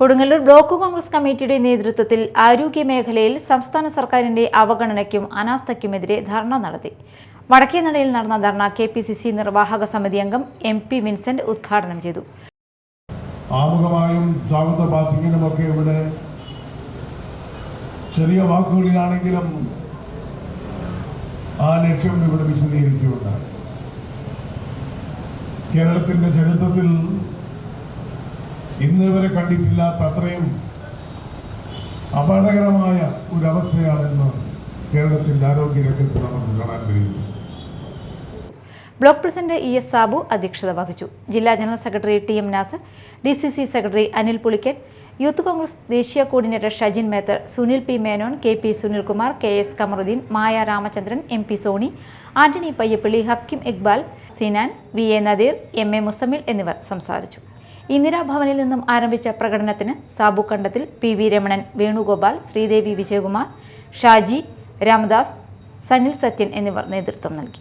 Kodungallur block Congress കമ്മിറ്റിയുടെ നേതൃത്വത്തിൽ ആരോഗ്യ മേഖലയിൽ സംസ്ഥാന സർക്കാരിന്റെ അവഗണനയ്ക്കും അനാസ്ഥയ്ക്കുമെതിരെ ധർണ നടത്തി. വടക്കേനടയിൽ നടന്ന dharna K P C C നിർവാഹക സമിതി അംഗം എം പി വിൻസെന്റ് ഉദ്ഘാടനം ചെയ്തു. ആമുഖമായും ഇവിടെ ചെറിയ വാക്കുകളിലാണെങ്കിലും ആ ലക്ഷ്യം ഇവിടെ വിശദീകരിക്കുകയുണ്ടായി കേരളത്തിന്റെ ചരിത്രത്തിൽ ഇന്ന് വരെ കണ്ടിട്ടില്ലാത്ത അത്രയും അപകടകരമായ ഒരവസ്ഥയാണെന്ന് കേരളത്തിന്റെ ആരോഗ്യ രംഗത്ത് നമുക്ക് കാണാൻ കഴിയുന്നു. Block president E S Sabu അധ്യക്ഷത വഹിച്ചു. ജില്ലാ general secretary T M Nasar D C C secretary Anil Pulikkan youth Congress ദേശീയ coordinator Shajin Methar Sunil P Menon K P Sunilkumar K S Kamaruddin Maya Ramachandran M P Soni Antony Payyappilly Hakkim Iqbal Sinan V A Nadeer M A Musamil എന്നിവർ സംസാരിച്ചു. ഇന്ദിരാഭവനിൽ നിന്നും ആരംഭിച്ച പ്രകടനത്തിന് Sabu Kandathil P V Ramanan Venugopal Sreedevi Vijayakumar Shaji Ramadas Sanil Sathyan എന്നിവർ നേതൃത്വം നൽകി.